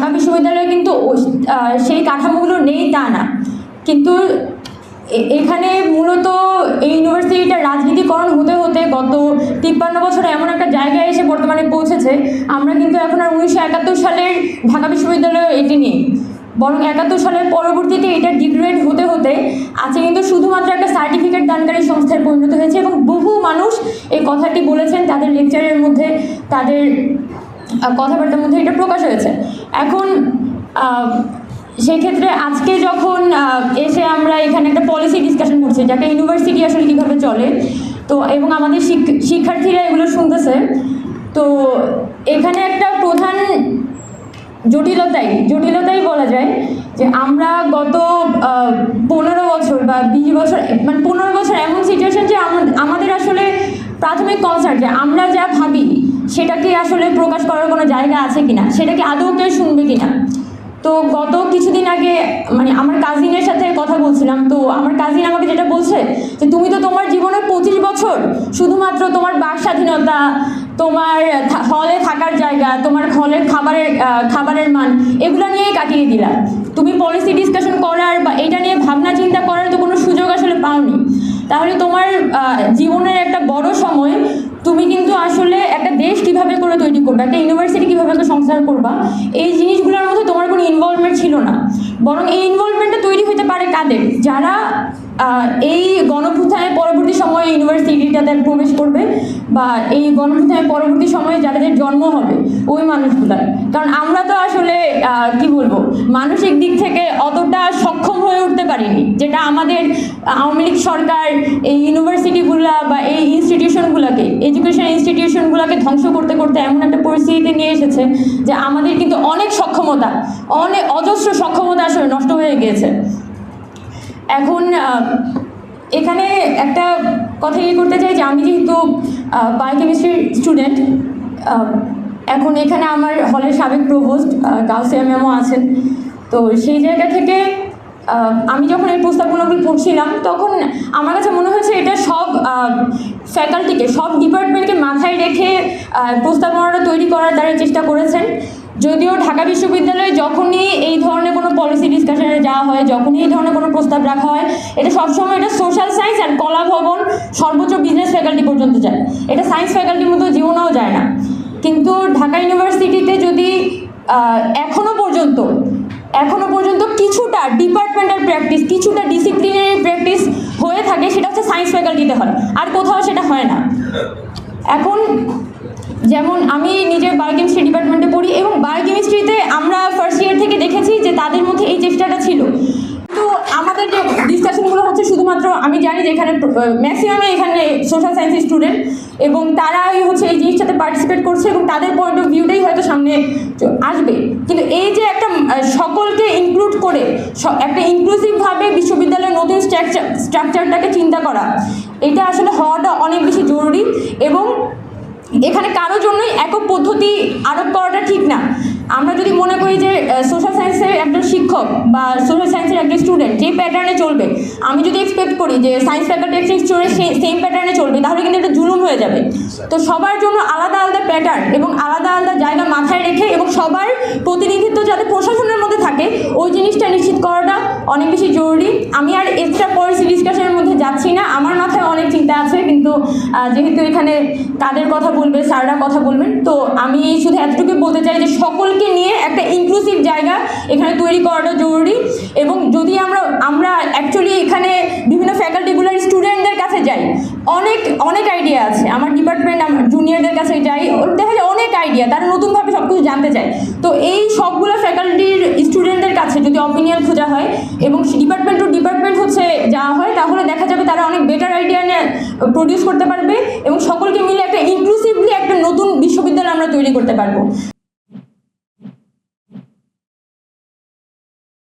ঢাকা বিশ্ববিদ্যালয়ে কিন্তু সেই কাঠামোগুলো নেই তা না। কিন্তু এখানে মূলত এই ইউনিভার্সিটিটা রাজনীতিকরণ হতে হতে গত তিপ্পান্ন বছরে এমন একটা জায়গায় এসে বর্তমানে পৌঁছেছে। আমরা কিন্তু এখন আর উনিশশো একাত্তর সালের ঢাকা বিশ্ববিদ্যালয়ে এটি নেই। বরং একাত্তর সালের পরবর্তীতে এটা ডিগ্রেড হতে হতে আছে কিন্তু শুধুমাত্র একটা সার্টিফিকেট দানকারী সংস্থায় পরিণত হয়েছে এবং বহু মানুষ এই কথাটি বলেছেন তাদের লেকচারের মধ্যে, তাদের কথাবার্তার মধ্যে এটা প্রকাশ হয়েছে। এখন সেক্ষেত্রে আজকে যখন এসে আমরা এখানে একটা পলিসি ডিসকাশন করছি যাকে ইউনিভার্সিটি আসলে কীভাবে চলে, তো এবং আমাদের শিক- শিক্ষার্থীরা এগুলো শুনতেছে, তো এখানে একটা প্রধান জটিলতাই জটিলতাই বলা যায় যে আমরা গত পনেরো বছর বা বিশ বছর মানে পনেরো বছর এমন সিচুয়েশন যে আম- আমাদের আসলে প্রাথমিক কনসার্ট যে আমরা যা ভাবি সেটাকে আসলে প্রকাশ করার কোনো জায়গা আছে কিনা? সেটাকে আদৌ কেউ শুনবে কিনা? তো গত কিছুদিন আগে মানে আমার কাজিনের সাথে কথা বলছিলাম, তো আমার কাজিন আমাকে যেটা বলছে যে, তুমি তো তোমার জীবনের পঁচিশ বছর শুধুমাত্র তোমার বাক স্বাধীনতা তোমার হলে থাকার জায়গা, তোমার হলের খাবারের খাবারের মান, এগুলো নিয়েই কাটিয়ে দিলা। তুমি পলিসি ডিসকাশন করার বা এটা নিয়ে ভাবনা চিন্তা করার তো কোনো সুযোগ আসলে পাওনি। তাহলে তোমার জীবনের একটা বড় সময় তুমি কিন্তু করবে। একটা ইউনিভার্সিটি কীভাবে একটা সংস্কার করবা? এই জিনিসগুলোর মধ্যে তোমার কোনো ইনভলভমেন্ট ছিল না। বরং এই ইনভলভমেন্টটা তৈরি হতে পারে কাদের? যারা এই গণপ্রথানের পরবর্তী সময়ে ইউনিভার্সিটিটাতে প্রবেশ করবে বা এই গণপ্রথানের পরবর্তী সময়ে যাদের জন্ম হবে ওই মানুষগুলার। কারণ আমরা তো আসলে কি বলব, মানসিক দিক থেকে অতটা সক্ষম হয়ে উঠতে পারিনি। যেটা আমাদের আওয়ামী লীগ সরকার, এই ইউনিভার্সিটিগুলা বা এই ইনস্টিটিউশনগুলোকে এডুকেশন ইনস্টিটিউশনগুলোকে ধ্বংস করতে করতে এমন একটা পরিস্থিতিতে নিয়ে এসেছে যে আমাদের কিন্তু অনেক সক্ষমতা অনেক অজস্র সক্ষমতা আসলে নষ্ট হয়ে গিয়েছে। এখন এখানে একটা কথা ইয়ে করতে চাই যে আমি যেহেতু বায়োকেমিস্ট্রির স্টুডেন্ট এখন এখানে আমার হলের সাবেক প্রভোস্ট গাউসিয়া ম্যামও আছেন। তো সেই জায়গা থেকে আমি যখন এই প্রস্তাবনাগুলো পড়ছিলাম, তখন আমার কাছে মনে হয়েছে এটা সব ফ্যাকাল্টিকে সব ডিপার্টমেন্টকে মাথায় রেখে প্রস্তাবনাটা তৈরি করার তারা চেষ্টা করেছেন। যদিও ঢাকা বিশ্ববিদ্যালয়ে যখনই এই ধরনের কোনো পলিসি ডিসকাশনে যাওয়া হয়, যখনই এই ধরনের কোনো প্রস্তাব রাখা হয়, এটা সবসময় এটা সোশ্যাল সায়েন্স অ্যান্ড কলা ভবন সর্বোচ্চ বিজনেস ফ্যাকাল্টি পর্যন্ত যায়। এটা সায়েন্স ফ্যাকাল্টির মতো জীবনেও যায় না। কিন্তু ঢাকা ইউনিভার্সিটিতে যদি এখনও পর্যন্ত এখনও পর্যন্ত কিছুটা ডিপার্টমেন্টাল প্র্যাকটিস কিছুটা ডিসিপ্লিনারি প্র্যাকটিস হয়ে থাকে, সেটা হচ্ছে সায়েন্স ফ্যাকাল্টিতে হয়। আর কোথাও সেটা হয় না। এখন যেমন আমি নিজে বায়োকেমিস্ট্রি ডিপার্টমেন্টে পড়ি এবং বায়োকেমিস্ট্রিতে আমরা ফার্স্ট ইয়ার থেকে দেখেছি যে তাদের মধ্যে এই চেষ্টাটা ছিল তো আমাদের যে ডিসকাশনগুলো হচ্ছে শুধুমাত্র যে এখানে ম্যাক্সিমামে এখানে সোশ্যাল সায়েন্সের স্টুডেন্ট এবং তারাই হচ্ছে এই জিনিসটাতে পার্টিসিপেট করছে এবং তাদের পয়েন্ট অফ ভিউটাই হয়তো সামনে আসবে। কিন্তু এই যে একটা সকলকে ইনক্লুড করে একটা ইনক্লুসিভভাবে বিশ্ববিদ্যালয়ের নতুন স্ট্রাকচার স্ট্রাকচারটাকে চিন্তা করা, এটা আসলে হওয়াটা অনেক বেশি জরুরি এবং এখানে কারোর জন্যই একক পদ্ধতি আরোপ করাটা ঠিক না। আমরা যদি মনে করি যে সোশ্যাল সায়েন্সের একজন শিক্ষক বা সোশ্যাল সায়েন্সের স্টুডেন্ট যে প্যাটার্নে চলবে। আমি যদি এক্সপেক্ট করি যে সায়েন্স ফ্যাকাল্টি একজন স্টুডেন্ট সেম প্যাটার্নে চলবে তাহলে কিন্তু একটা জুলুম হয়ে যাবে। তো সবার জন্য আলাদা আলাদা প্যাটার্ন এবং আলাদা আলাদা জায়গা মাথায় রেখে এবং সবার প্রতিনিধিত্ব যাতে প্রশাসনের মধ্যে থাকে ওই জিনিসটা নিশ্চিত করাটা অনেক বেশি জরুরি। আমি আর এক্সট্রা পলিসি ডিসকাশনের মধ্যে যাচ্ছি না। আমার মাথায় অনেক চিন্তা আছে, কিন্তু যেহেতু এখানে কাদের কথা বলবে, স্যাররা কথা বলবেন, তো আমি শুধু এতটুকু বলতে চাই যে সকলকে নিয়ে একটা ইনক্লুসিভ জায়গা এখানে তৈরি করাটা জরুরি এবং যদি আমরা আমরা অ্যাকচুয়ালি এখানে বিভিন্ন ফ্যাকাল্টিগুলোর স্টুডেন্টদের কাছে যাই, অনেক অনেক আইডিয়া আছে। আমার ডিপার্টমেন্ট আমার জুনিয়রদের কাছে যাই দেখা যায় অনেক আইডিয়া তারা নতুনভাবে সব কিছু জানতে চায়। তো এই সবগুলো ফ্যাকাল্টির স্টুডেন্টদের কাছে যদি অপিনিয়ন খোঁজা হয় এবং ডিপার্টমেন্ট টু ডিপার্টমেন্ট হচ্ছে যাওয়া হয়, তাহলে দেখা যাবে তারা অনেক বেটার আইডিয়া নিয়ে প্রডিউস করতে পারবে এবং সকলকে মিলে একটা ইনক্লুসিভলি একটা নতুন বিশ্ববিদ্যালয় আমরা তৈরি করতে পারব।